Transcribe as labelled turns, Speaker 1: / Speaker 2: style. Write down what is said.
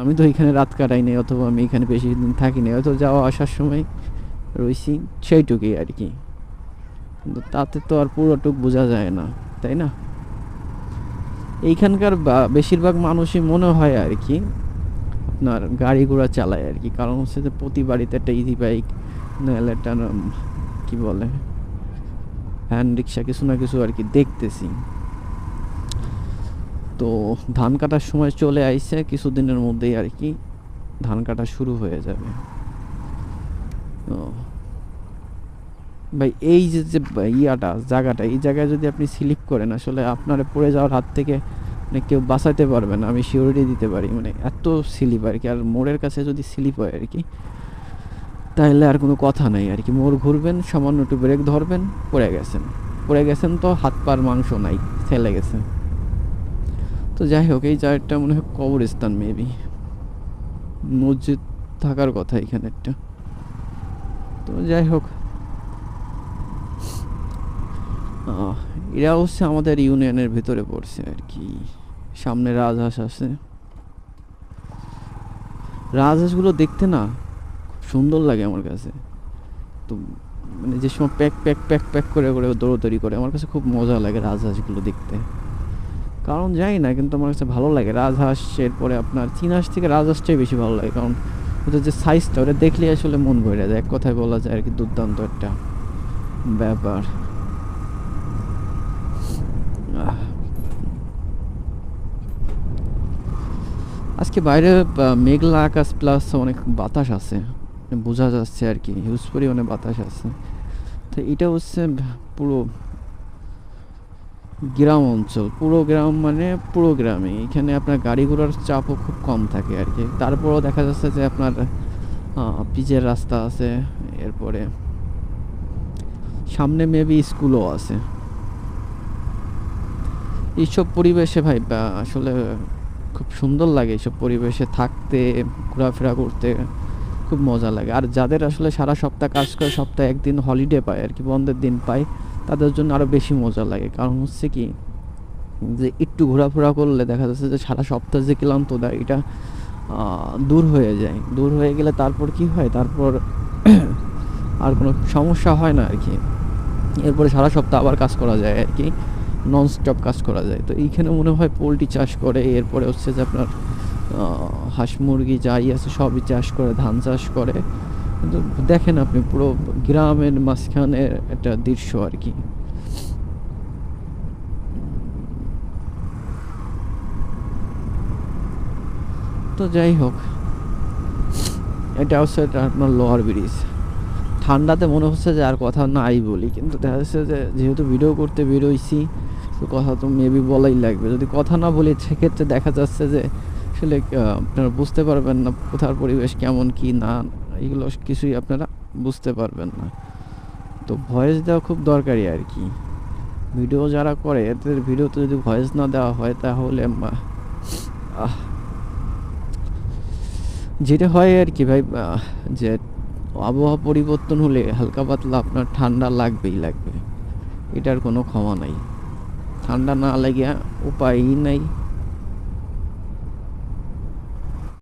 Speaker 1: আমি তো এখানে রাত কাটাই নাই, অথবা আমি এখানে বেশি দিন থাকি নাই হয়তো যাওয়া আসার সময় রয়েছি সেইটুকুই আর কি। কিন্তু তাতে তো আর পুরোটুক বোঝা যায় না, তাই না? এইখানকার বেশিরভাগ মানুষই মনে হয় আর কি, আপনার গাড়ি ঘোড়া চালায় আর কি, কারণ হচ্ছে যে প্রতি বাড়িতে একটা ইজি বাইক নাহলে একটা কি বলে, হ্যান্ড রিক্সা কিছু না কিছু আর কি দেখতেছি। তো ধান কাটার সময় চলে আইছে কিছুদিনের মধ্যেই আর কি ধান কাটা শুরু হয়ে যাবে। তো ভাই, এই যে যে ইয়াটা, জায়গাটা, এই জায়গায় যদি আপনি স্লিপ করেন, আসলে আপনার পড়ে যাওয়ার হাত থেকে মানে কেউ বাঁচাতে পারবে না, আমি সিওরিটি দিতে পারি। মানে এত স্লিপ আর কি, আর মোড়ের কাছে যদি স্লিপ হয় আর কি, তাহলে আর কোনো কথা নাই আর কি। মোড় ঘুরবেন, সামান্য একটু ব্রেক ধরবেন, পড়ে গেছেন। পড়ে গেছেন তো হাত পার মাংস নাই, ফেলে গেছে। তো যাই হোক এই জায়গাটা মনে হয় কবরস্থান মেবি মসজিদ থাকার কথা এখানে একটা। তো যাই হোক এরা হচ্ছে আমাদের ইউনিয়নের ভিতরে পড়ছে আর কি। সামনে রাজহাঁস আছে। রাজহাঁসগুলো দেখতে না খুব সুন্দর লাগে আমার কাছে। তো মানে যে সময় প্যাক প্যাক প্যাক প্যাক করে করে দৌড়দৌড়ি করে, আমার কাছে খুব মজা লাগে রাজহাঁসগুলো দেখতে। কারণ জানি না, কিন্তু আমার কাছে ভালো লাগে। রাজহাঁস এরপরে আপনার চীন হাঁস থেকে রাজহাঁসটাই বেশি ভালো লাগে, কারণ ওদের যে সাইজটা ওটা দেখলে আসলে মন ভরে যায়। এক কথায় বলা যায় আর কি, দুর্দান্ত একটা ব্যাপার। আজকে বাইরে মেঘলা আকাশ প্লাস অনেক বাতাস আছে। বোঝা যাচ্ছে আর কি হিউজ পরিমাণে বাতাস আছে। তো এটা হচ্ছে, পুরো গ্রাম অঞ্চল, পুরো গ্রাম মানে পুরো গ্রামে এখানে আপনার গাড়ি ঘোড়ার চাপও খুব কম থাকে আর কি। তারপরেও দেখা যাচ্ছে যে আপনার পিচের রাস্তা আছে, এরপরে সামনে মেবি স্কুলও আছে। এইসব পরিবেশে ভাই আসলে খুব সুন্দর লাগে এইসব পরিবেশে থাকতে, ঘোরাফেরা করতে, খুব মজা লাগে। আর যাদের আসলে সারা সপ্তাহ কাজ করে, সপ্তাহে একদিন হলিডে পায় আর কি, বন্ধের দিন পায় তাদের জন্য আরও বেশি মজা লাগে। কারণ হচ্ছে কি, যে একটু ঘোরাফেরা করলে দেখা যাচ্ছে যে সারা সপ্তাহ যে দেয়, এটা দূর হয়ে যায়। দূর হয়ে গেলে তারপর কি হয়? তারপর আর কোনো সমস্যা হয় না আর কি এরপরে সারা সপ্তাহ আবার কাজ করা যায় আর কি নন স্টপ কাজ করা যায়। তো এইখানে মনে হয় পোলট্রি চাষ করে, এরপরে হচ্ছে যে আপনার হাঁস মুরগি যাই আছে সবই চাষ করে, ধান চাষ করে। কিন্তু দেখেন আপনি পুরো গ্রামের মাঝখানের একটা দৃশ্য আর কি। তো যাই হোক, এটা হচ্ছে আপনার লোহার ব্রিজ। ঠান্ডাতে মনে হচ্ছে যে আর কথা নাই বলি, কিন্তু দেখা যাচ্ছে যে যেহেতু ভিডিও করতে বেরোইছি, তো কথা তো মেবি বলাই লাগবে। যদি কথা না বলি, সেক্ষেত্রে দেখা যাচ্ছে যে আসলে আপনারা বুঝতে পারবেন না কোথার পরিবেশ কেমন কি না। এগুলো কিছুই আপনারা বুঝতে পারবেন না। তো ভয়েস দেওয়া খুব দরকারি আর কি। ভিডিও যারা করে, এদের ভিডিওতে যদি ভয়েস না দেওয়া হয়, তাহলে যেটা হয় আর কি ভাই যে আবহাওয়া পরিবর্তন হলে হালকা পাতলা আপনার ঠান্ডা লাগবেই লাগবে। এটার কোনো ক্ষমা নাই। ঠান্ডা না লাগিয়া উপায়ই নাই।